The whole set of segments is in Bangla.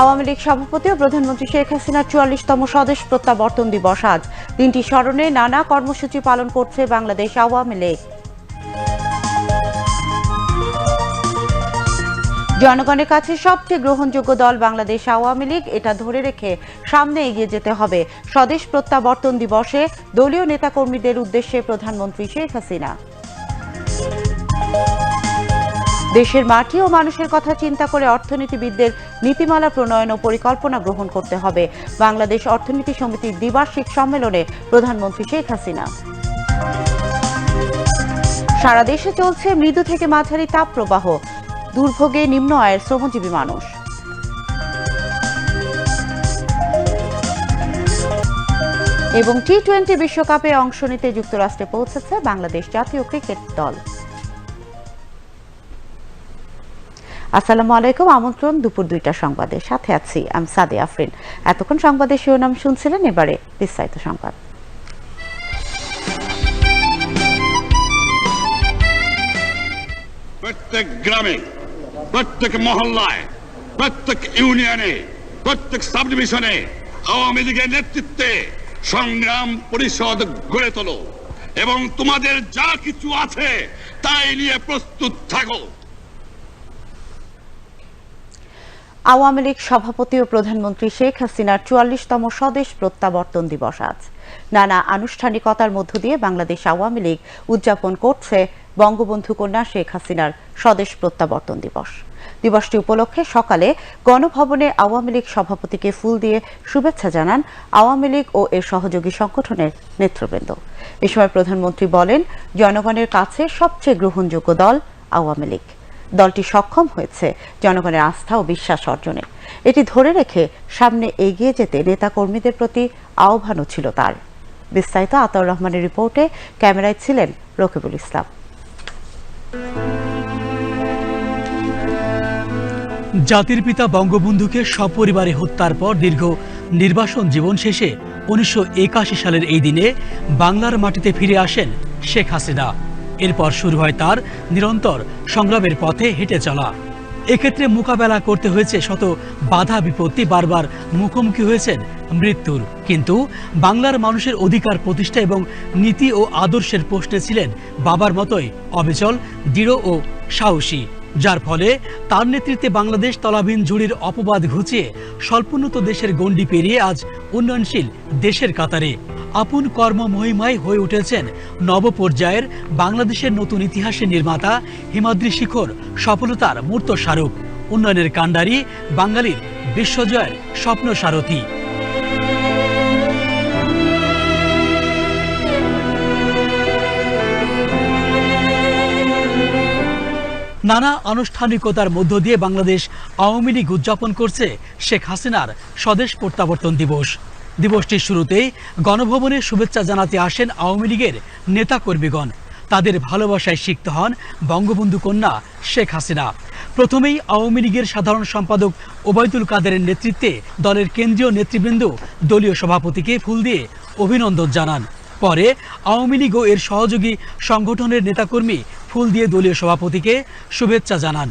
আওয়ামী লীগ সভাপতি ও প্রধানমন্ত্রী শেখ হাসিনার চুয়াল্লিশতম স্বদেশ প্রত্যাবর্তন দিবস আজ। দিনটি স্মরণে নানা কর্মসূচি পালন করছে বাংলাদেশ আওয়ামী লীগ। জনগণের কাছে সবচেয়ে গ্রহণযোগ্য দল বাংলাদেশ আওয়ামী লীগ, এটা ধরে রেখে সামনে এগিয়ে যেতে হবে। স্বদেশ প্রত্যাবর্তন দিবসে দলীয় নেতাকর্মীদের উদ্দেশ্যে প্রধানমন্ত্রী শেখ হাসিনা। দেশের মাটি ও মানুষের কথা চিন্তা করে অর্থনীতিবিদদের নীতিমালা প্রণয়ন ও পরিকল্পনা গ্রহণ করতে হবে। বাংলাদেশ অর্থনীতি সমিতির দ্বিবার্ষিক সম্মেলনে প্রধানমন্ত্রী শেখ হাসিনা। সারা দেশে চলছে মৃদু থেকে মাঝারি তাপ প্রবাহ দুর্ভোগে নিম্ন আয়ের শ্রমজীবী মানুষ। এবং টি টোয়েন্টি বিশ্বকাপে অংশ নিতে যুক্তরাষ্ট্রে পৌঁছেছে বাংলাদেশ জাতীয় ক্রিকেট দল। আসসালামু আলাইকুম, আমন্ত্রণ দুপুর দুইটা সংবাদের সাথে আছি। আমি সাদে আফরিন। এতক্ষণ সংবাদের শিরোনাম শুনছিলেন, এবারে বিস্তারিত সংবাদ। প্রত্যেক গ্রামে, প্রত্যেক মহল্লায়, প্রত্যেক ইউনিয়নে, প্রত্যেক সাব ডিভিশনে আওয়ামী লীগের নেতৃত্বে সংগ্রাম পরিষদ গড়ে তোলো এবং তোমাদের যা কিছু আছে তাই নিয়ে প্রস্তুত থাকো। আওয়ামী লীগ সভাপতি ও প্রধানমন্ত্রী শেখ হাসিনার চুয়াল্লিশতম স্বদেশ প্রত্যাবর্তন দিবস আজ। নানা আনুষ্ঠানিকতার মধ্য দিয়ে বাংলাদেশ আওয়ামী লীগ উদযাপন করছে বঙ্গবন্ধু কন্যা শেখ হাসিনার স্বদেশ প্রত্যাবর্তন দিবস। দিবসটি উপলক্ষে সকালে গণভবনে আওয়ামী লীগ সভাপতিকে ফুল দিয়ে শুভেচ্ছা জানান আওয়ামী লীগ ও এর সহযোগী সংগঠনের নেতৃবৃন্দ। এ সময় প্রধানমন্ত্রী বলেন, জনগণের কাছে সবচেয়ে গ্রহণযোগ্য দল আওয়ামী লীগ। দলটি সক্ষম হয়েছে জনগণের আস্থা ও বিশ্বাস অর্জনে। এটি ধরে রেখে সামনে এগিয়ে যেতে নেতাকর্মীদের প্রতি আহ্বানও ছিল তার। বিস্তারিত আতাউর রহমানের রিপোর্টে ক্যামেরায় ছিলেন রকিবুল ইসলাম। জাতির পিতা বঙ্গবন্ধুকে সপরিবারে হত্যার পর দীর্ঘ নির্বাসন জীবন শেষে উনিশশো একাশি সালের এই দিনে বাংলার মাটিতে ফিরে আসেন শেখ হাসিনা। এরপর শুরু হয় তার নিরন্তর সংগ্রামের পথে হেঁটে চলা। এক্ষেত্রে মোকাবেলা করতে হয়েছে শত বাধা বিপত্তি, বারবার মুখোমুখি হয়েছেন মৃত্যুর। কিন্তু বাংলার মানুষের অধিকার প্রতিষ্ঠা এবং নীতি ও আদর্শের প্রশ্নে ছিলেন বাবার মতোই অবিচল, দৃঢ় ও সাহসী। যার ফলে তার নেতৃত্বে বাংলাদেশ তলাবিন ঝুড়ির অপবাদ ঘুচিয়ে স্বল্পোন্নত দেশের গণ্ডি পেরিয়ে আজ উন্নয়নশীল দেশের কাতারে। আপন কর্ম মহিমায় হয়ে উঠেছেন নব পর্যায়ের বাংলাদেশের নতুন ইতিহাসের নির্মাতা হিমাদ্রি শিখর, সফলতার মূর্ত স্মারক, উন্নয়নের কাণ্ডারি বাঙালির বিশ্বজয়ের স্বপ্ন সারথী। নানা আনুষ্ঠানিকতার মধ্য দিয়ে বাংলাদেশ আওয়ামী লীগ উদযাপন করছে শেখ হাসিনার স্বদেশ প্রত্যাবর্তন দিবস। দিবসটির শুরুতেই গণভবনে শুভেচ্ছা জানাতে আসেন আওয়ামী লীগের নেতাকর্মীগণ। তাদের ভালোবাসায় সিক্ত হন বঙ্গবন্ধু কন্যা শেখ হাসিনা। প্রথমেই আওয়ামী লীগের সাধারণ সম্পাদক ওবায়দুল কাদেরের নেতৃত্বে দলের কেন্দ্রীয় নেতৃবৃন্দ, দলীয় সভাপতিকে ফুল দিয়ে অভিনন্দন জানান। পরে আওয়ামী লীগ ও এর সহযোগী সংগঠনের নেতাকর্মী ফুল দিয়ে দলীয় সভাপতিকে শুভেচ্ছা জানান।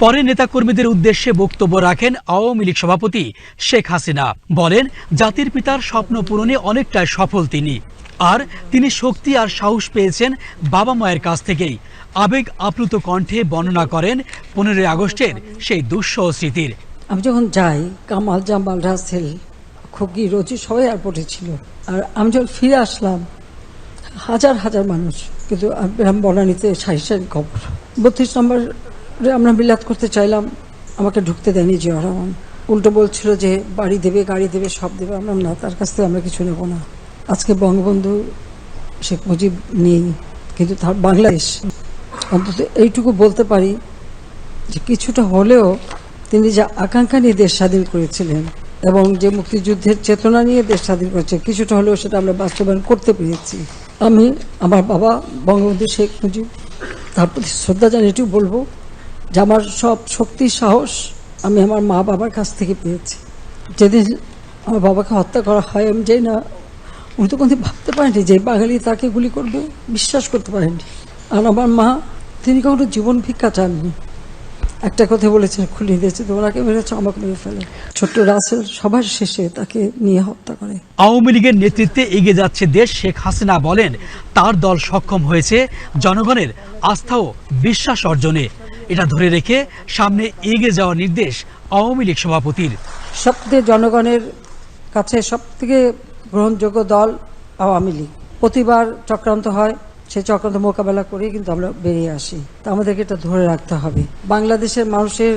পরে নেতাকর্মীদের উদ্দেশ্যে বক্তব্য রাখেন আওয়ামী লীগ সভাপতি শেখ হাসিনা। বলেন, জাতির পিতার স্বপ্ন পূরণে অনেকটাই সফল তিনি। আর তিনি শক্তি আর সাহস পেয়েছেন বাবা মায়ের কাছ থেকেই। আবেগ আপ্লুত কণ্ঠে বর্ণনা করেন, পনেরোই আগস্টের সেই দুঃসহ স্মৃতির। আমি যখন যাই, কামাল জামাল রাসেল, খুকি, রোজি সবাই এয়ারপোর্টে ছিল। আর আমি যখন ফিরে আসলাম, হাজার হাজার মানুষ। কিন্তু বনানীতে সাহিসের খবর। বত্রিশ নম্বরে আমরা বিলাত করতে চাইলাম, আমাকে ঢুকতে দেয়নি জিয়া রহমান। উল্টো বলছিল যে, বাড়ি দেবে, গাড়ি দেবে, সব দেবে। আমরা না, তার কাছ থেকে আমরা কিছু নেব না। আজকে বঙ্গবন্ধু শেখ মুজিব নেই, কিন্তু তার বাংলাদেশ। অন্তত এইটুকু বলতে পারি যে, কিছুটা হলেও তিনি যে আকাঙ্ক্ষা নিয়ে দেশ স্বাধীন করেছিলেন এবং যে মুক্তিযুদ্ধের চেতনা নিয়ে দেশ স্বাধীন করেছে, কিছুটা হলেও সেটা আমরা বাস্তবায়ন করতে পেরেছি। আমি, আমার বাবা বঙ্গবন্ধু শেখ মুজিব, তার প্রতি শ্রদ্ধা জানিয়ে বলব যে আমার সব শক্তি সাহস আমি আমার মা বাবার কাছ থেকে পেয়েছি। যেদিন আমার বাবাকে হত্যা করা হয়, আমি জানি না, উনি তো কোনোদিন ভাবতে পারেননি যে বাঙালি তাকে গুলি করবে। বিশ্বাস করতে পারেননি। আর আমার মা, তিনি কখনো জীবন ভিক্ষা চাননি। একটা কথা বলেছেন, খুলে দিয়েছে, তোমরাকে মেরেছ, আমাকে মেরে ফেলে। ছোট্ট রাসেল সবার শেষে তাকে নিয়ে হত্যা করে। আওয়ামী লীগের নেতৃত্বে এগিয়ে যাচ্ছে দেশ, শেখ হাসিনা বলেন, তার দল সক্ষম হয়েছে জনগণের আস্থা ও বিশ্বাস অর্জনে। এটা ধরে রেখে সামনে এগিয়ে যাওয়ার নির্দেশ আওয়ামী লীগ সভাপতির। সবথেকে জনগণের কাছে সব থেকে গ্রহণযোগ্য দল আওয়ামী লীগ। প্রতিবার চক্রান্ত হয়, সেই চক্রান্ত মোকাবেলা করেই কিন্তু আমরা বেরিয়ে আসি। তা আমাদেরকে এটা ধরে রাখতে হবে। বাংলাদেশের মানুষের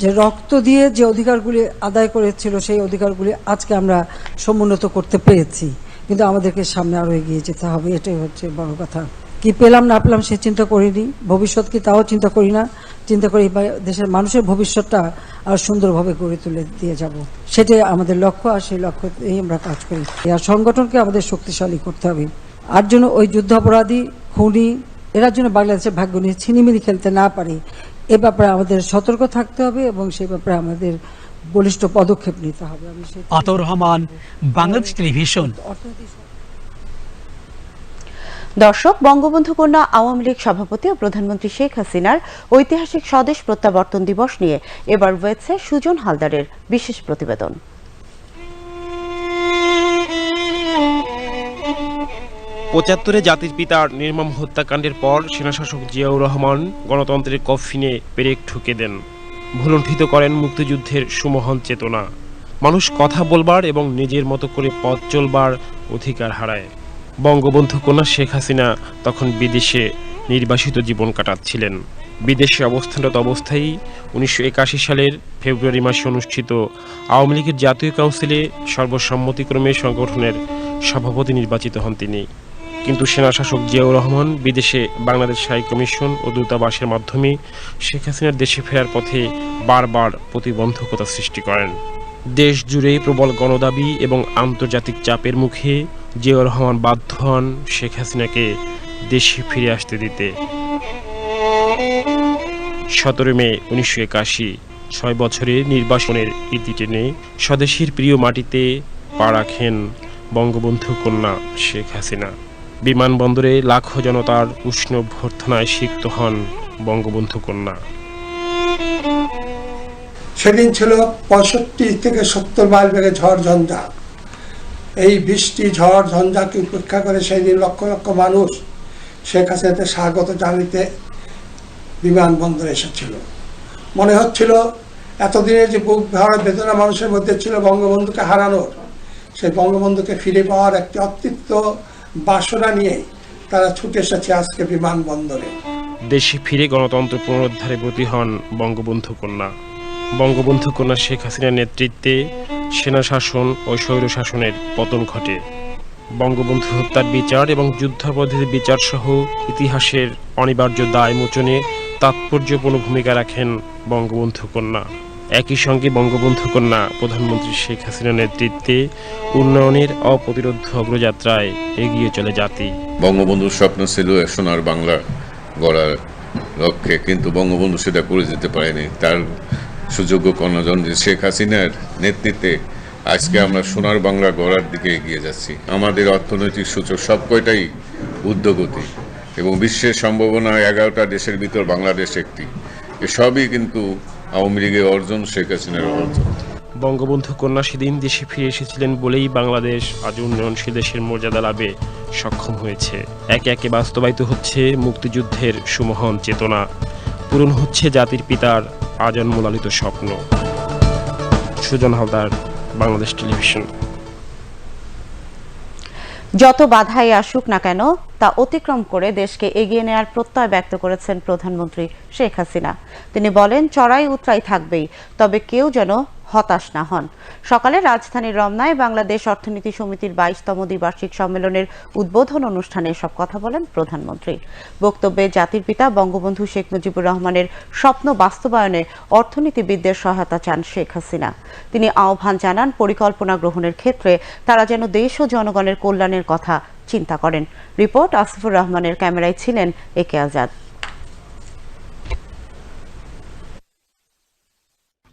যে রক্ত দিয়ে যে অধিকারগুলি আদায় করেছিল, সেই অধিকারগুলি আজকে আমরা সমুন্নত করতে পেরেছি। কিন্তু আমাদেরকে সামনে আরও এগিয়ে যেতে হবে, এটাই হচ্ছে বড় কথা। কি পেলাম না পেলাম সে চিন্তা করিনি। ভবিষ্যৎ কি তাও চিন্তা করি না। চিন্তা করি দেশের মানুষের ভবিষ্যৎটা আর সুন্দরভাবে গড়ে তুলে দিয়ে যাব। সেটাই আমাদের লক্ষ্য আর সেই লক্ষ্যতেই আমরা কাজ করি। আর সংগঠনকে আমাদের শক্তিশালী করতে হবে। আর জন্য ওই যুদ্ধাপরাধী খুনি এরা জন্য বাংলাদেশের ভাগ্য নিয়ে ছিনিমিনি খেলতে না পারে এ ব্যাপারে আমাদের সতর্ক থাকতে হবে এবং সেই ব্যাপারে আমাদের বলিষ্ঠ পদক্ষেপ নিতে হবে। আমি আতর রহমান বাংলাদেশ টেলিভিশন। অর্থনৈতিক দর্শক, বঙ্গবন্ধু কন্যা আওয়ামী লীগ সভাপতি ও প্রধানমন্ত্রী শেখ হাসিনার ঐতিহাসিক স্বদেশ প্রত্যাবর্তন দিবস নিয়ে এবার রয়েছে সুজন হালদারের বিশেষ প্রতিবেদন। পঁচাত্তরে জাতির পিতার নির্মম হত্যাকাণ্ডের পর সেনাশাসক জিয়াউর রহমান গণতন্ত্রের কফিনে পেরেক ঠুকে দেন। ভুলুণ্ঠিত করেন মুক্তিযুদ্ধের সুমহান চেতনা। মানুষ কথা বলবার এবং নিজের মতো করে পথ চলবার অধিকার হারায়। বঙ্গবন্ধু কন্যা শেখ হাসিনা তখন বিদেশে নির্বাসিত জীবন কাটাচ্ছিলেন। বিদেশে অবস্থানরত অবস্থায় উনিশশো একাশি সালের ফেব্রুয়ারি মাসে অনুষ্ঠিত আওয়ামী লীগের জাতীয় কাউন্সিলে সর্বসম্মতিক্রমে সংগঠনের সভাপতি নির্বাচিত হন তিনি। কিন্তু সেনাশাসক জিয়াউর রহমান বিদেশে বাংলাদেশ হাই কমিশন ও দূতাবাসের মাধ্যমে শেখ হাসিনার দেশে ফেরার পথে বারবার প্রতিবন্ধকতা সৃষ্টি করেন। দেশ জুড়ে প্রবল গণদাবি এবং আন্তর্জাতিক চাপের মুখে জিয়াউর রহমান বাধ্য হন শেখ হাসিনাকে দেশে ফিরে আসতে দিতে। সতেরো মে উনিশশো একাশি, ছয় বছরের নির্বাসনের ইতি টেনে স্বদেশীর প্রিয় মাটিতে পা রাখেন বঙ্গবন্ধু কন্যা শেখ হাসিনা। বিমানবন্দরে লাখো জনতার উষ্ণ ভর্থনায় সিক্ত হন বঙ্গবন্ধু কন্যা। সেদিন ছিল পঁয়ষট্টি থেকে সত্তর মাইল বেগে ঝড় ঝঞ্ঝা। এই বৃষ্টি, ঝড় ঝঞ্ঝাকে উপেক্ষা করে সেই দিন লক্ষ লক্ষ মানুষ শেখ হাসিনাতে স্বাগত জানিতে বিমানবন্দরে এসেছিল। মনে হচ্ছিল এতদিনে যে বুক ভরা বেদনা মানুষের মধ্যে ছিল বঙ্গবন্ধুকে হারানোর, সেই বঙ্গবন্ধুকে ফিরে পাওয়ার একটি অতৃপ্ত বাসনা নিয়ে তারা ছুটে এসেছে আজকে বিমানবন্দরে। দেশে ফিরে গণতন্ত্র পুনরুদ্ধারে ব্রতী হন বঙ্গবন্ধু কন্যা। বঙ্গবন্ধু কন্যা শেখ হাসিনার নেতৃত্বে সেনা শাসন ও স্বৈরশাসনের পতন ঘটে। বঙ্গবন্ধু হত্যার বিচার এবং যুদ্ধাপরাধীদের বিচার সহ ইতিহাসের অনিবার্য দায় মোচনে তাৎপর্যপূর্ণ ভূমিকা রাখেন বঙ্গবন্ধু কন্যা। একই সঙ্গে বঙ্গবন্ধু কন্যা প্রধানমন্ত্রী শেখ হাসিনার নেতৃত্বে উন্নয়নের অপ্রতিরোধ অগ্রযাত্রায় এগিয়ে চলে জাতি। বঙ্গবন্ধুর স্বপ্ন ছিল সোনার বাংলা গড়ার লক্ষ্যে, কিন্তু বঙ্গবন্ধু সেটা করে যেতে পারেনি। তার সুযোগ্য কর্ণজন শেখ হাসিনার নেতৃত্বে আজকে আমরা সোনার বাংলা গড়ার দিকে এগিয়ে যাচ্ছি। আমাদের অর্থনৈতিক সূচক সব কয়টাই উদ্যোগতি এবং বিশ্বের সম্ভাবনা এগারোটা দেশের ভিতর বাংলাদেশ একটি। এসবই কিন্তু আওয়ামী লীগের অর্জন, শেখ হাসিনার অর্জন। বঙ্গবন্ধু কন্যা সেদিন দেশে ফিরে এসেছিলেন বলেই বাংলাদেশ আজ উন্নয়নশীল দেশের মর্যাদা লাভে সক্ষম হয়েছে। একে একে বাস্তবায়িত হচ্ছে মুক্তিযুদ্ধের সুমহান চেতনা। পূরণ হচ্ছে জাতির পিতার আজন্ম লালিত স্বপ্ন। সুজন হালদার, বাংলাদেশ টেলিভিশন। যত বাধাই আসুক না কেন, তা অতিক্রম করে দেশকে এগিয়ে নেওয়ার প্রত্যয় ব্যক্ত করেছেন প্রধানমন্ত্রী শেখ হাসিনা। তিনি বলেন, চড়াই উতরাই থাকবেই, তবে কেউ যেন হতাশ না হন। সকালে রাজধানীর রমনায় বাংলাদেশ অর্থনীতি সমিতির বাইশতম দ্বিবার্ষিক সম্মেলনের উদ্বোধন অনুষ্ঠানে সব কথা বলেন প্রধানমন্ত্রী। বক্তব্যে জাতির পিতা বঙ্গবন্ধু শেখ মুজিবুর রহমানের স্বপ্ন বাস্তবায়নে অর্থনীতিবিদদের সহায়তা চান শেখ হাসিনা। তিনি আহ্বান জানান, পরিকল্পনা গ্রহণের ক্ষেত্রে তারা যেন দেশ ও জনগণের কল্যাণের কথা চিন্তা করেন। রিপোর্ট আসিফুর রহমানের ক্যামেরায় ছিলেন একে আজাদ।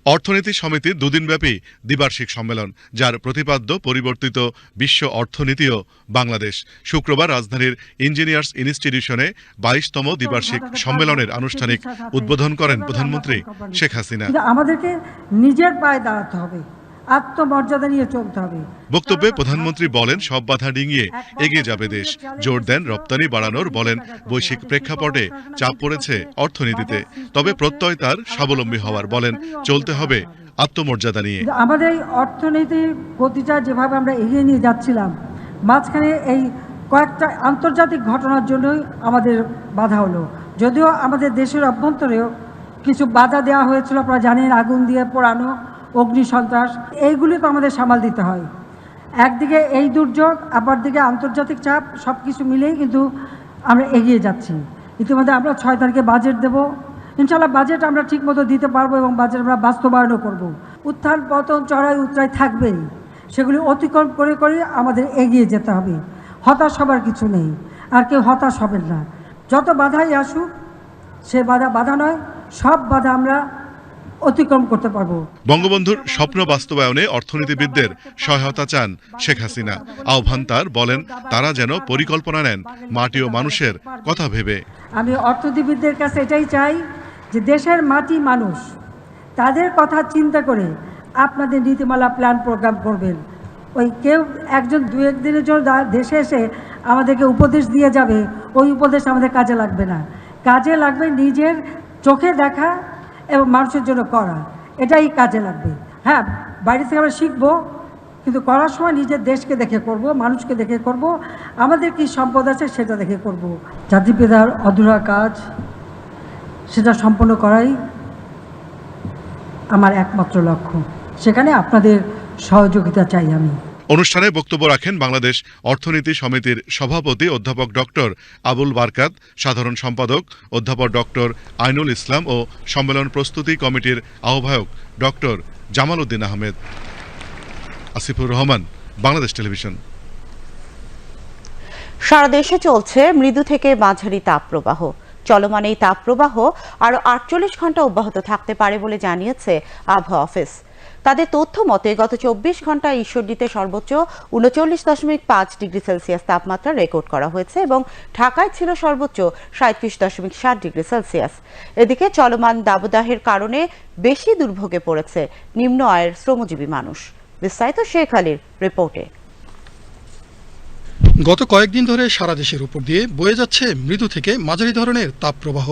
অর্থনীতি সমিতির দুদিনব্যাপী দ্বিবার্ষিক সম্মেলন, যার প্রতিপাদ্য পরিবর্তিত বিশ্ব অর্থনীতিও বাংলাদেশ। শুক্রবার রাজধানীর ইঞ্জিনিয়ার্স ইনস্টিটিউশনে বাইশতম দ্বিবার্ষিক সম্মেলনের আনুষ্ঠানিক উদ্বোধন করেন প্রধানমন্ত্রী শেখ হাসিনা। আমাদেরকে নিজের পায়ে দাঁড়াতে হবে। আত্মমর্যাদা নিয়ে চলতে হবে। বক্তব্যে প্রধানমন্ত্রী বলেন সব বাধা ডিঙিয়ে এগিয়ে যাবে দেশ। জোর দেন রপ্তানি বাড়ানোর বলেন বৈশ্বিক প্রেক্ষাপটে চাপ পড়েছে অর্থনীতিতে। তবে প্রত্যয় তার স্বাবলম্বী হওয়ার বলেন চলতে হবে আত্মমর্যাদা নিয়ে। আমাদের এই অর্থনীতির গতিটা যেভাবে আমরা এগিয়ে নিয়ে যাচ্ছিলাম মাঝখানে এই কয়েকটা আন্তর্জাতিক ঘটনার জন্যই আমাদের বাধা হলো। যদিও আমাদের দেশের অভ্যন্তরেও কিছু বাধা দেওয়া হয়েছিল আপনারা জানেন আগুন দিয়ে পোড়ানো অগ্নি সন্ত্রাস, এইগুলি তো আমাদের সামাল দিতে হয়। একদিকে এই দুর্যোগ আবার দিকে আন্তর্জাতিক চাপ সব কিছু মিলেই কিন্তু আমরা এগিয়ে যাচ্ছি। ইতিমধ্যে আমরা ছয় তারিখে বাজেট দেব। ইনশাল্লাহ বাজেট আমরা ঠিকমতো দিতে পারব এবং বাজেট আমরা বাস্তবায়নও করব। উত্থান, পতন, চড়াই উত্তরাই থাকবেই। সেগুলি অতিক্রম করে করে আমাদের এগিয়ে যেতে হবে। হতাশ হবার কিছু নেই। আর কেউ হতাশ হবেন না। যত বাধাই আসুক, সে বাধা বাধা নয়। সব বাধা আমরা অতিক্রম করতে পারব। বঙ্গবন্ধুর স্বপ্ন বাস্তবায়নে অর্থনীতিবিদদের সহায়তা চান শেখ হাসিনা। আহ্বান তার বলেন তারা যেন পরিকল্পনা নেন মাটি ও মানুষের কথা ভেবে। আমি অর্থনীতিবিদদের কাছে এটাই চাই যে দেশের মাটি মানুষ তাদের কথা চিন্তা করে আপনাদের নীতিমালা প্ল্যান প্রোগ্রাম করবেন। ওই কেউ একজন দু একদিনের জন্য দেশে এসে আমাদেরকে উপদেশ দিয়ে যাবে ওই উপদেশ আমাদের কাজে লাগবে না। কাজে লাগবে নিজের চোখে দেখা এবং মানুষের জন্য করা। এটাই কাজে লাগবে। হ্যাঁ বাইরে থেকে আমরা শিখব, কিন্তু করার সময় নিজের দেশকে দেখে করব, মানুষকে দেখে করব, আমাদের কি সম্পদ আছে সেটা দেখে করব। জাতিপিতার অধুরা কাজ, সেটা সম্পন্ন করাই আমার একমাত্র লক্ষ্য। সেখানে আপনাদের সহযোগিতা চাই আমি। অনুষ্ঠানে বক্তব্য রাখেন বাংলাদেশ অর্থনীতি সমিতির সভাপতি অধ্যাপক ডক্টর আবুল বারকাত, সাধারণ সম্পাদক অধ্যাপক ডক্টর আইনুল ইসলাম ও সম্মেলন প্রস্তুতি কমিটির আহ্বায়ক ডক্টর জামাল উদ্দিন আহমেদ। আসিফুর রহমান, বাংলাদেশ টেলিভিশন। সারা দেশে চলছে মৃদু থেকে মাঝারি তাপপ্রবাহ। চলমান এই তাপপ্রবাহ আরও আটচল্লিশ ঘণ্টা অব্যাহত থাকতে পারে বলে জানিয়েছে আবহাওয়া অফিস। তাদের তথ্য মতে, গত চব্বিশ ঘন্টায় ঈশ্বরদীতে সর্বোচ্চ উনচল্লিশ দশমিক পাঁচ ডিগ্রি সেলসিয়াস তাপমাত্রা রেকর্ড করা হয়েছে এবং ঢাকায় ছিল সর্বোচ্চ সাঁত্রিশ দশমিক ষাট ডিগ্রি সেলসিয়াস। এদিকে চলমান দাবদাহের কারণে বেশি দুর্ভোগে পড়েছে নিম্ন আয়ের শ্রমজীবী মানুষ। বিস্তারিত শেখ আলীর রিপোর্টে। গত কয়েকদিন ধরে সারা দেশের উপর দিয়ে বয়ে যাচ্ছে মৃদু থেকে মাঝারি ধরনের তাপপ্রবাহ।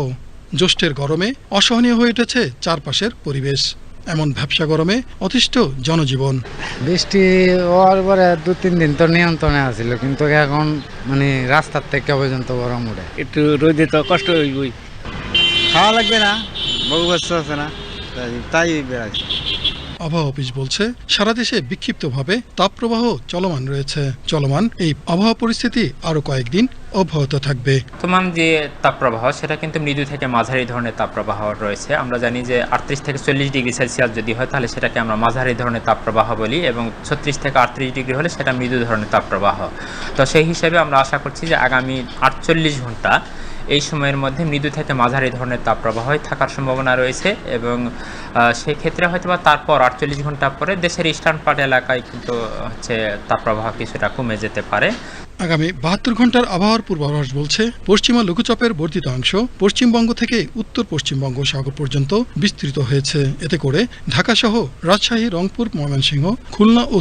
জ্যৈষ্ঠের গরমে অসহনীয় হয়ে উঠেছে চারপাশের পরিবেশ। এমন ভ্যাবসা গরমে অতিষ্ঠ জনজীবন। বৃষ্টি হওয়ার পরে দু তিন দিন তো নিয়ন্ত্রণে আছিল কিন্তু এখন মানে রাস্তার থেকে পর্যন্ত গরম উঠে। একটু রোদে তো কষ্ট হইবই। খাওয়া লাগবে না? বহু বছর আছে না? তাই তাই বেড়াচ্ছি আবহাওয়া অফিস বলছে সারা দেশে বিক্ষিপ্তভাবে তাপপ্রবাহ চলমান রয়েছে। চলমান এই আবহাওয়া পরিস্থিতি আরও কয়েকদিন অব্যাহত থাকবে। বর্তমান যে তাপপ্রবাহ, সেটা কিন্তু মৃদু থেকে মাঝারি ধরনের তাপপ্রবাহ রয়েছে। আমরা জানি যে আটত্রিশ থেকে চল্লিশ ডিগ্রি সেলসিয়াস যদি হয়, তাহলে সেটাকে আমরা মাঝারি ধরনের তাপপ্রবাহ বলি এবং ছত্রিশ থেকে আটত্রিশ ডিগ্রি হলে সেটা মৃদু ধরনের তাপপ্রবাহ। তো সেই হিসেবে আমরা আশা করছি যে আগামী আটচল্লিশ ঘণ্টা এই সময়ের মধ্যে মৃদু থেকে মাঝারি ধরনের তাপপ্রবাহ থাকার সম্ভাবনা রয়েছে এবং আহ, সেই ক্ষেত্রে হয়তো বা তারপর আটচল্লিশ ঘণ্টা পরে দেশের ইস্টার্ন পার্ট এলাকায় কিন্তু হচ্ছে তাপপ্রবাহ কিছুটা কমে যেতে পারে। আগামী বাহাত্তর ঘণ্টার আবহাওয়ার পূর্বাভাস বলছে পশ্চিমা লঘুচাপের বর্ধিত অংশ পশ্চিমবঙ্গ থেকে উত্তর পশ্চিমবঙ্গ সাগর পর্যন্ত বিস্তৃত হয়েছে। এতে করে ঢাকাসহ রাজশাহী রংপুর ময়মনসিংহ খুলনা ও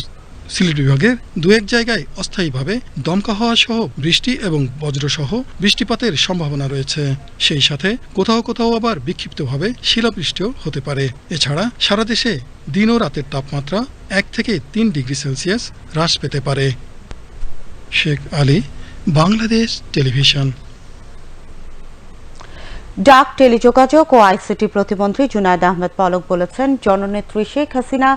সিলেট বিভাগের দু এক জায়গায় অস্থায়ীভাবে দমকা হওয়া সহ বৃষ্টি এবং বজ্রসহ বৃষ্টিপাতের সম্ভাবনা রয়েছে। সেই সাথে কোথাও কোথাও আবার বিক্ষিপ্তভাবে শিলাবৃষ্টিও হতে পারে। এছাড়া সারা দেশে দিন ও রাতের তাপমাত্রা এক থেকে তিন ডিগ্রি সেলসিয়াস হ্রাস পেতে পারে। শেখ আলী, বাংলাদেশ টেলিভিশন। ডাক, টেলিযোগাযোগ ও আইসিটি প্রতিমন্ত্রী জুনায়দ আহমেদ পলক বলেছেন, জননেত্রী শেখ হাসিনা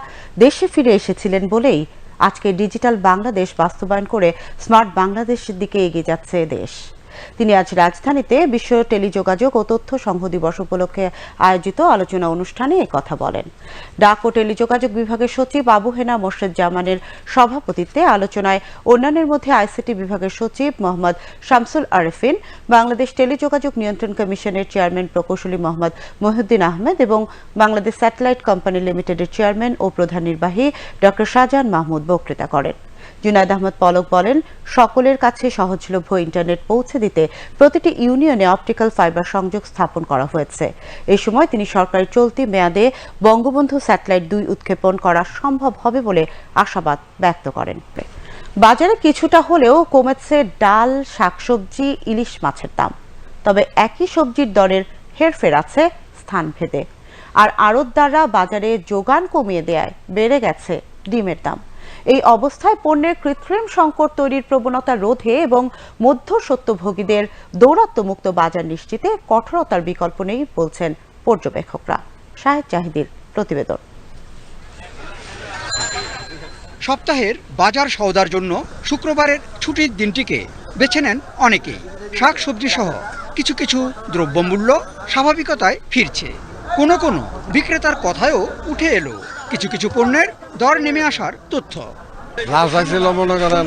দেশে ফিরে এসেছিলেন বলেই আজকে ডিজিটাল বাংলাদেশ বাস্তবায়ন করে স্মার্ট বাংলাদেশের দিকে এগিয়ে যাচ্ছে দেশ। তিনি আজ রাজধানীতে বিশ্ব টেলিযোগাযোগ ও তথ্য সংঘ দিবস উপলক্ষে আয়োজিত আলোচনা অনুষ্ঠানে কথা বলেন। ডাক ও টেলিযোগাযোগ বিভাগের সচিব আবু হেনা মোর্শেদ জামানের সভাপতিত্বে আলোচনায় অন্যান্যের মধ্যে আইসিটি বিভাগের সচিব মোহাম্মদ শামসুল আরেফিন, বাংলাদেশ টেলিযোগাযোগ নিয়ন্ত্রণ কমিশনের চেয়ারম্যান প্রকৌশলী মোহাম্মদ মহিউদ্দিন আহমেদ এবং বাংলাদেশ স্যাটেলাইট কোম্পানি লিমিটেডের চেয়ারম্যান ও প্রধান নির্বাহী ডক্টর শাহজাহান মাহমুদ বক্তৃতা করেন। জুনায়দ আহমদ পলক বলেন, সকলের কাছে সহজলভ্য ইন্টারনেট পৌঁছে দিতে প্রতিটি ইউনিয়নে অপটিক্যাল ফাইবার সংযোগ স্থাপন করা হয়েছে। এ সময় তিনি সরকারের চলতি মেয়াদে বঙ্গবন্ধু স্যাটেলাইট দুই উৎক্ষেপণ করা সম্ভব হবে বলে আশাবাদ ব্যক্ত করেন। বাজারে কিছুটা হলেও কমেছে ডাল, শাকসবজি, ইলিশ মাছের দাম। তবে একই সবজির দরের হেরফের আছে স্থানভেদে আর আড়তদাররা বাজারে যোগান কমিয়ে দেয় বেড়ে গেছে ডিমের দাম। এই অবস্থায় পণ্যের কৃত্রিম সংকট তৈরির প্রবণতা রোধে এবং মধ্য সত্যভোগীদের দৌরাত্মমুক্ত বাজার নিশ্চিতে কঠোরতার বিকল্প নেই বলছেন পর্যবেক্ষকরা। শাহেদ জাহিদির প্রতিবেদন। সপ্তাহের বাজার সওদার জন্য শুক্রবারের ছুটির দিনটিকে বেছে নেন অনেকেই। শাক সবজি সহ কিছু কিছু দ্রব্যমূল্য স্বাভাবিকতায় ফিরছে। কোনো কোনো বিক্রেতার কথায়ও উঠে এলো। কিছু কিছু পণ্যের দর নেমে আসার তথ্য। লাভ থাকছিল মনে করেন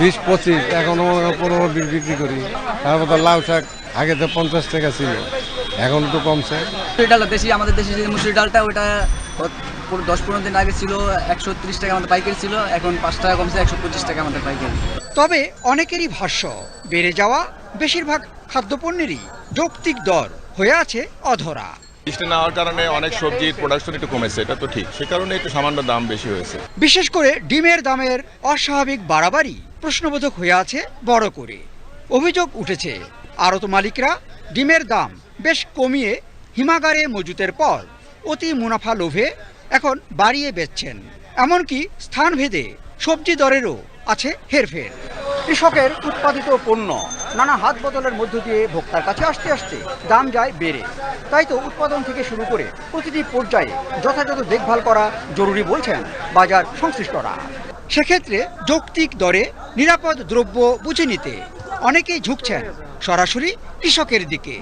বিশ পঁচিশ এখন মনে করেন পনেরো বিশ বিক্রি করি। তারপর তো লাউ শাক আগে তো পঞ্চাশ টাকা ছিল এখন তো কমছে। মুসুরি ডাল দেশি আমাদের দেশি যে মুসুরি ডালটা ওটা দশ পনেরো দিন আগে ছিল একশো তিরিশ টাকা আমাদের পাইকারি ছিল এখন পাঁচ টাকা কমছে একশো পঁচিশ টাকা আমাদের পাইকারি। তবে অনেকেরই ভাষ্য বেড়ে যাওয়া বেশিরভাগ খাদ্যপণ্যেরই যৌক্তিক দর হয়ে আছে অধরা। বৃষ্টি না হওয়ার কারণে অনেক সবজির প্রোডাকশন একটু কমেছে, এটা তো ঠিক। সে কারণে একটু সামান্য দাম বেশি হয়েছে। বিশেষ করে ডিমের দামের অস্বাভাবিক বাড়াবাড়ি প্রশ্নবোধক হয়ে আছে বড় করে। অভিযোগ উঠেছে আড়ত মালিকরা ডিমের দাম বেশ কমিয়ে হিমাগারে মজুতের পর অতি মুনাফা লোভে এখন বাড়িয়ে বেচছেন। এমনকি স্থানভেদে সবজি দরেরও আছে হেরফের। কৃষকের উৎপাদিত পণ্য নানা হাত বদলের মধ্য দিয়ে ভোক্তার কাছে আসতে আসতে দাম যায় বেড়ে। তাই তো উৎপাদন থেকে শুরু করে প্রতিটি পর্যায়ে যথাযথ দেখভাল করা জরুরি বলছেন বাজার সংশ্লিষ্টরা। সেক্ষেত্রে যৌক্তিক দরে নিরাপদ দ্রব্য বুঝে নিতে অনেকেই ঝুঁকছেন সরাসরি কৃষকের দিকে।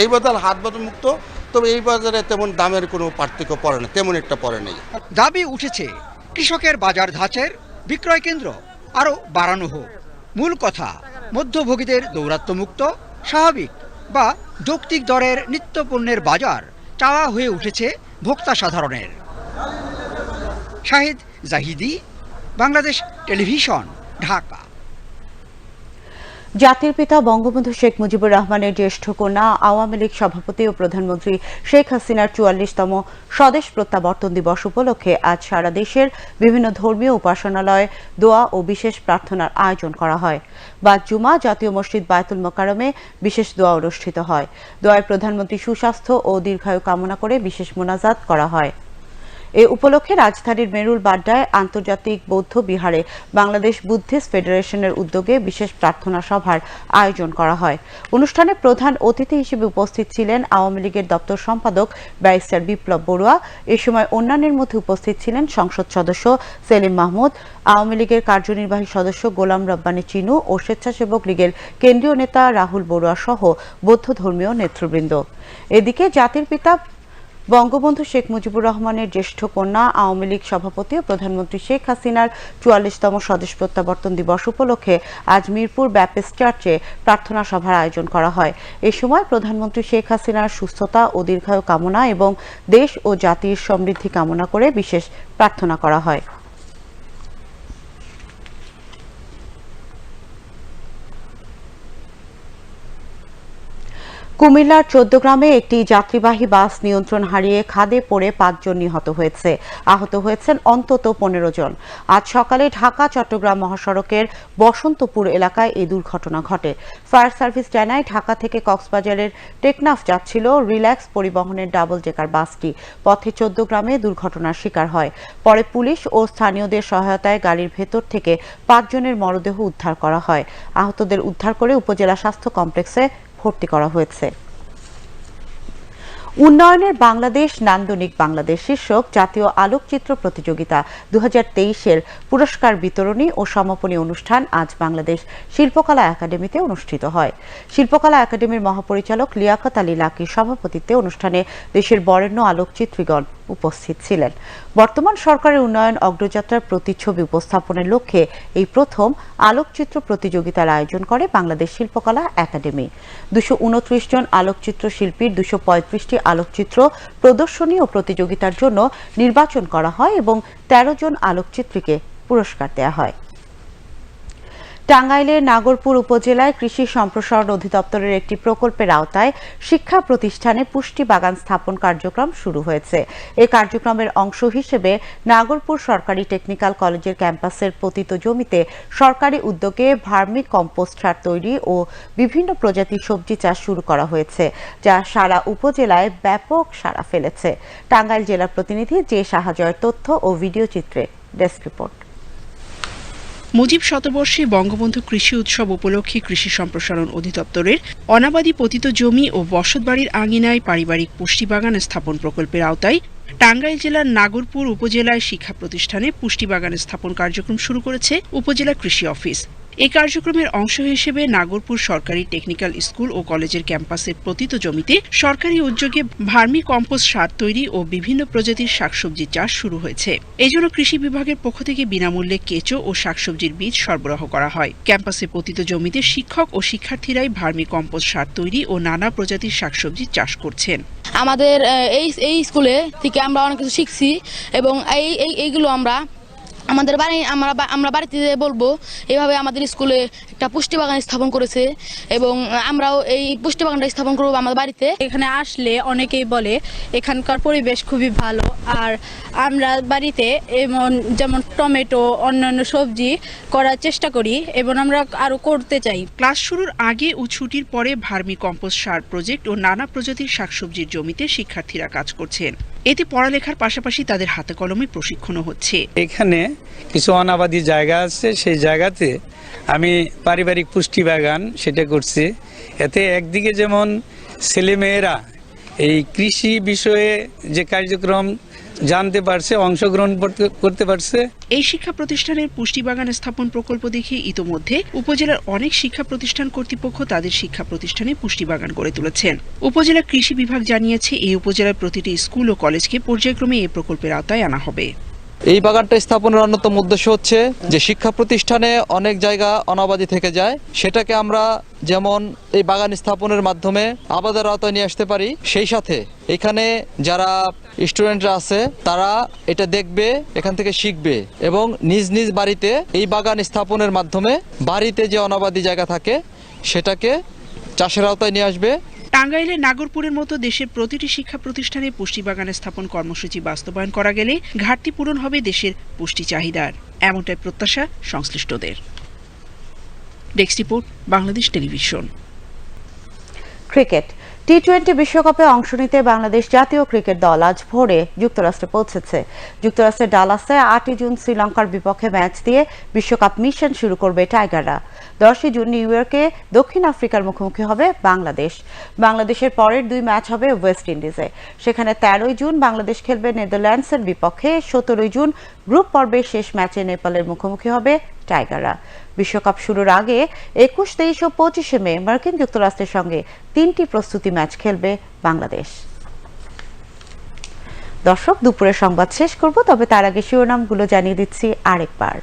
এই বদল হাত বাজার মুক্ত তবে এই বাজারে তেমন দামের কোনো পার্থক্য পড়ে না তেমন একটা পড়ে নেই। দাবি উঠেছে কৃষকের বাজার ধাঁচের বিক্রয় কেন্দ্র। আরও বাড়ানো হোক। মূল কথা, মধ্যভোগীদের দৌরাত্মমুক্ত স্বাভাবিক বা যৌক্তিক দরের নিত্যপণ্যের বাজার চাওয়া হয়ে উঠেছে ভোক্তা সাধারণের। শাহিদ জাহিদি, বাংলাদেশ টেলিভিশন, ঢাকা। জাতির পিতা বঙ্গবন্ধু শেখ মুজিবুর রহমানের জ্যেষ্ঠ কন্যা, আওয়ামী লীগ সভাপতি ও প্রধানমন্ত্রী শেখ হাসিনার চুয়াল্লিশতম স্বদেশ প্রত্যাবর্তন দিবস উপলক্ষে আজ সারা দেশের বিভিন্ন ধর্মীয় উপাসনালয়ে, দোয়া ও বিশেষ প্রার্থনার আয়োজন করা হয়। বা জুমা জাতীয় মসজিদ বায়তুল মোকারমে বিশেষ দোয়া অনুষ্ঠিত হয়। দোয়ায় প্রধানমন্ত্রী সুস্বাস্থ্য ও দীর্ঘায়ু কামনা করে বিশেষ মোনাজাত করা হয়। এ উপলক্ষে রাজধানীর মেরুল বাড্ডায় আন্তর্জাতিক বৌদ্ধ বিহারে বাংলাদেশ বুদ্ধিস্ট ফেডারেশনের উদ্যোগে বিশেষ প্রার্থনা সভার আয়োজন করা হয়। অনুষ্ঠানে প্রধান অতিথি হিসেবে উপস্থিত ছিলেন আওয়ামী লীগের দপ্তর সম্পাদক ব্যারিস্টার বিপ্লব বড়ুয়া। এ সময় অন্যান্যের মধ্যে উপস্থিত ছিলেন সংসদ সদস্য সেলিম মাহমুদ, আওয়ামী লীগের কার্যনির্বাহী সদস্য গোলাম রব্বানী চিনু ও স্বেচ্ছাসেবক লীগের কেন্দ্রীয় নেতা রাহুল বড়ুয়া সহ বৌদ্ধ ধর্মীয় নেতৃবৃন্দ। এদিকে জাতির পিতা বঙ্গবন্ধু শেখ মুজিবুর রহমানের জ্যেষ্ঠ কন্যা, আওয়ামী লীগ সভাপতি ও প্রধানমন্ত্রী শেখ হাসিনার চুয়াল্লিশতম স্বদেশ প্রত্যাবর্তন দিবস উপলক্ষে আজ মিরপুর ব্যাপটিস্ট চার্চে প্রার্থনা সভার আয়োজন করা হয়। এ সময় প্রধানমন্ত্রী শেখ হাসিনার সুস্থতা ও দীর্ঘায়ু কামনা এবং দেশ ও জাতির সমৃদ্ধি কামনা করে বিশেষ প্রার্থনা করা হয়। কুমিল্লার চোদ্দগ্রামে একটি যাত্রীবাহী বাস নিয়ন্ত্রণ হারিয়ে খাদে পড়ে পাঁচজন নিহত হয়েছে। আহত হয়েছেন অন্তত পনেরো জন। আজ সকালে ঢাকা, চট্টগ্রাম মহাসড়কের বসন্তপুর এলাকায় এই দুর্ঘটনা ঘটে। ফায়ার সার্ভিস জানায়, ঢাকা থেকে কক্সবাজারের টেকনাফ যাচ্ছিল রিল্যাক্স পরিবহনের ডাবল ডেকার বাসটি। পথে চোদ্দগ্রামে দুর্ঘটনার শিকার হয়। পরে পুলিশ ও স্থানীয়দের সহায়তায় গাড়ির ভেতর থেকে পাঁচজনের মরদেহ উদ্ধার করা হয়। আহতদের উদ্ধার করে উপজেলা স্বাস্থ্য কমপ্লেক্সে ভর্তি করা হয়েছে। উন্নয়নের বাংলাদেশ, নান্দনিক বাংলাদেশ শীর্ষক জাতীয় আলোকচিত্র প্রতিযোগিতা দু এর পুরস্কার বিতরণী ও সমাপনী অনুষ্ঠান আজ বাংলাদেশ শিল্পকলা একাডেমিতে অনুষ্ঠিত হয়। শিল্পকলা একাডেমির মহাপরিচালক লিয়াকত আলী লাকির সভাপতিত্বে অনুষ্ঠানে দেশের বরেণ্য আলোকচিত্রীগণ উপস্থিত ছিলেন। বর্তমান সরকারের উন্নয়ন অগ্রযাত্রার প্রতিচ্ছবি উপস্থাপনের লক্ষ্যে এই প্রথম আলোকচিত্র প্রতিযোগিতার আয়োজন করে বাংলাদেশ শিল্পকলা একাডেমি। দুশো উনত্রিশ জন আলোকচিত্র শিল্পীর দুশো পঁয়ত্রিশটি আলোকচিত্র প্রদর্শনী ও প্রতিযোগিতার জন্য নির্বাচন করা হয় এবং তেরো জন আলোকচিত্রীকে পুরস্কার দেওয়া হয়। টাঙ্গাইলের নাগরপুর উপজেলায় কৃষি সম্প্রসারণ অধিদপ্তরের একটি প্রকল্পের আওতায় শিক্ষা প্রতিষ্ঠানে পুষ্টি বাগান স্থাপন কার্যক্রম শুরু হয়েছে। এই কার্যক্রমের অংশ হিসেবে নাগরপুর সরকারি টেকনিক্যাল কলেজের ক্যাম্পাসের পতিত জমিতে সরকারি উদ্যোগে ভার্মি কম্পোস্ট সার তৈরি ও বিভিন্ন প্রজাতির সবজি চাষ শুরু করা হয়েছে, যা সারা উপজেলায় ব্যাপক সাড়া ফেলেছে। টাঙ্গাইল জেলার প্রতিনিধি জে সাহাজয়ের তথ্য ও ভিডিও চিত্রে ডেস্ক রিপোর্ট। মুজিব শতবর্ষে বঙ্গবন্ধু কৃষি উৎসব উপলক্ষে কৃষি সম্প্রসারণ অধিদপ্তরের অনাবাদী পতিত জমি ও বসতবাড়ির আঙিনায় পারিবারিক পুষ্টি বাগান স্থাপন প্রকল্পের আওতায় টাঙ্গাইল জেলার নাগরপুর উপজেলায় শিক্ষা প্রতিষ্ঠানে পুষ্টি বাগান স্থাপন কার্যক্রম শুরু করেছে উপজেলা কৃষি অফিস। এই কার্যক্রমের অংশ হিসেবে নাগরপুর সরকারি টেকনিক্যাল স্কুল ও কলেজের ক্যাম্পাসের প্রতিত জমিতে সরকারি উদ্যোগে ভার্মি কম্পোস্ট সার তৈরি ও বিভিন্ন প্রজাতির শাকসবজি চাষ শুরু হয়েছে। এজন্য কৃষি বিভাগের পক্ষ থেকে বিনামূল্যে কেঁচো ও শাকসবজির বীজ সরবরাহ করা হয়। ক্যাম্পাসে পতিত জমিতে শিক্ষক ও শিক্ষার্থীরাই ভার্মি কম্পোস্ট সার তৈরি ও নানা প্রজাতির শাকসবজি চাষ করছেন। আমাদের এই এই স্কুলে থেকে আমরা অনেক কিছু শিখছি এবং এই, এই- এইগুলো আমরা আমাদের বাড়ি আমরা আমরা বাড়িতে বলব এভাবে আমাদের স্কুলে একটা পুষ্টি বাগান স্থাপন করেছে এবং আমরাও এই পুষ্টি বাগানটা স্থাপন করব আমাদের বাড়িতে। এখানে আসলে অনেকেই বলে এখানকার পরিবেশ খুবই ভালো। আর আমরা বাড়িতে এমন যেমন টমেটো অন্যান্য সবজি করার চেষ্টা করি এবং আমরা আরও করতে চাই। ক্লাস শুরুর আগে ও ছুটির পরে ভার্মি কম্পোস্ট সার প্রজেক্ট ও নানা প্রজাতির শাকসবজির জমিতে শিক্ষার্থীরা কাজ করছেন। এতে পড়ালেখার পাশাপাশি তাদের হাতে কলমে প্রশিক্ষণও হচ্ছে। এখানে কিছু অনাবাদী জায়গা আছে, সেই জায়গাতে আমি পারিবারিক পুষ্টি বাগান সেটা করছি। এতে একদিকে যেমন ছেলেমেয়েরা এই কৃষি বিষয়ে যে কার্যক্রম জানতে পারছে অংশগ্রহণ করতে- করতে পারছে। এই শিক্ষা প্রতিষ্ঠানের পুষ্টি বাগান স্থাপন প্রকল্প দেখে ইতোমধ্যে উপজেলার অনেক শিক্ষা প্রতিষ্ঠান কর্তৃপক্ষ তাদের শিক্ষা প্রতিষ্ঠানে পুষ্টি বাগান গড়ে তুলেছেন। উপজেলা কৃষি বিভাগ জানিয়েছে এই উপজেলার প্রতিটি স্কুল ও কলেজকে পর্যায়ক্রমে এই প্রকল্পের আওতায় আনা হবে। এই বাগানটা স্থাপনের অন্যতম উদ্দেশ্য হচ্ছে যে শিক্ষা প্রতিষ্ঠানে অনেক জায়গা অনাবাদি থেকে যায়। সেটাকে আমরা যেমন এই বাগান স্থাপনের মাধ্যমে আবাদের আওতায় নিয়ে আসতে পারি, সেই সাথে এখানে যারা স্টুডেন্টরা আছে, তারা এটা দেখবে, এখান থেকে শিখবে এবং নিজ নিজ বাড়িতে এই বাগান স্থাপনের মাধ্যমে বাড়িতে যে অনাবাদি জায়গা থাকে, সেটাকে চাষের আওতায় নিয়ে আসবে। টাঙ্গাইলে নাগরপুরের মতো দেশের প্রতিটি শিক্ষা প্রতিষ্ঠানে পুষ্টি বাগান স্থাপন কর্মসূচি বাস্তবায়ন করা গেলে ঘাটতি পূরণ হবে দেশের পুষ্টি চাহিদার। এমনটাই প্রত্যাশা সংশ্লিষ্টদের। Desk report Bangladesh television cricket T twenty বিশ্বকাপে অংশ নিতে বাংলাদেশ জাতীয় ক্রিকেট দল আজ ভোরে যুক্তরাষ্ট্রে পৌঁছেছে। যুক্তরাষ্ট্রের ডালাসে আটই জুন শ্রীলঙ্কার বিপক্ষে ম্যাচ দিয়ে বিশ্বকাপ মিশন শুরু করবে টাইগাররা। দশই জুন নিউ ইয়র্কে দক্ষিণ আফ্রিকার মুখোমুখি হবে বাংলাদেশ। বাংলাদেশের পরের দুই ম্যাচ হবে ওয়েস্ট ইন্ডিজে। সেখানে তেরোই জুন বাংলাদেশ খেলবে নেদারল্যান্ডসের বিপক্ষে, সতেরোই জুন গ্রুপ পর্বের শেষ ম্যাচে নেপালের মুখোমুখি হবে টাইগাররা। বিশ্বকাপ শুরুর আগে একুশ, তেইশ ও পঁচিশে মে মার্কিন যুক্তরাষ্ট্রের সঙ্গে তিনটি প্রস্তুতি ম্যাচ খেলবে বাংলাদেশ। দর্শক, দুপুরের সংবাদ শেষ করব, তবে তার আগে শিরোনামগুলো জানিয়ে দিচ্ছি আরেকবার।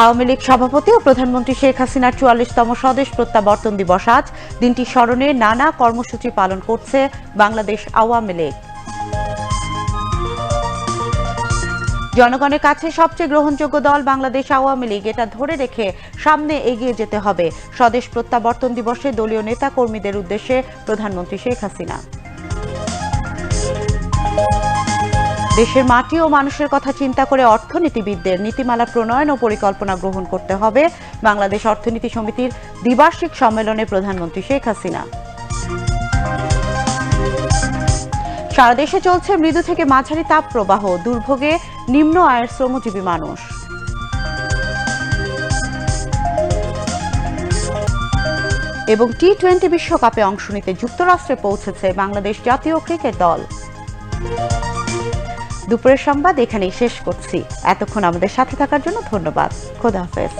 আওয়ামী লীগ সভাপতি ও প্রধানমন্ত্রী শেখ হাসিনার চুয়াল্লিশতম স্বদেশ প্রত্যাবর্তন দিবস আজ। দিনটি স্মরণে নানা কর্মসূচি পালন করছে বাংলাদেশ আওয়ামী লীগ। জনগণের কাছে সবচেয়ে গ্রহণযোগ্য দল বাংলাদেশ আওয়ামী লীগ। এটা ধরে রেখে সামনে এগিয়ে যেতে হবে। স্বদেশ প্রত্যাবর্তন দিবসে দলীয় নেতা কর্মীদের উদ্দেশ্যে প্রধানমন্ত্রী শেখ হাসিনা। দেশের মাটি ও মানুষের কথা চিন্তা করে অর্থনীতিবিদদের নীতিমালা প্রণয়ন ও পরিকল্পনা গ্রহণ করতে হবে। বাংলাদেশ অর্থনীতি সমিতির দ্বিবার্ষিক সম্মেলনে প্রধানমন্ত্রী শেখ হাসিনা। সারা দেশে চলছে মৃদু থেকে মাঝারি তাপ প্রবাহ দুর্ভোগে নিম্ন আয়ের শ্রমজীবী মানুষ। এবং টি টোয়েন্টি বিশ্বকাপে অংশ নিতে যুক্তরাষ্ট্রে পৌঁছেছে বাংলাদেশ জাতীয় ক্রিকেট দল। দুপুরের সংবাদ এখানেই শেষ করছি। এতক্ষণ আমাদের সাথে থাকার জন্য ধন্যবাদ। খোদা হাফেজ।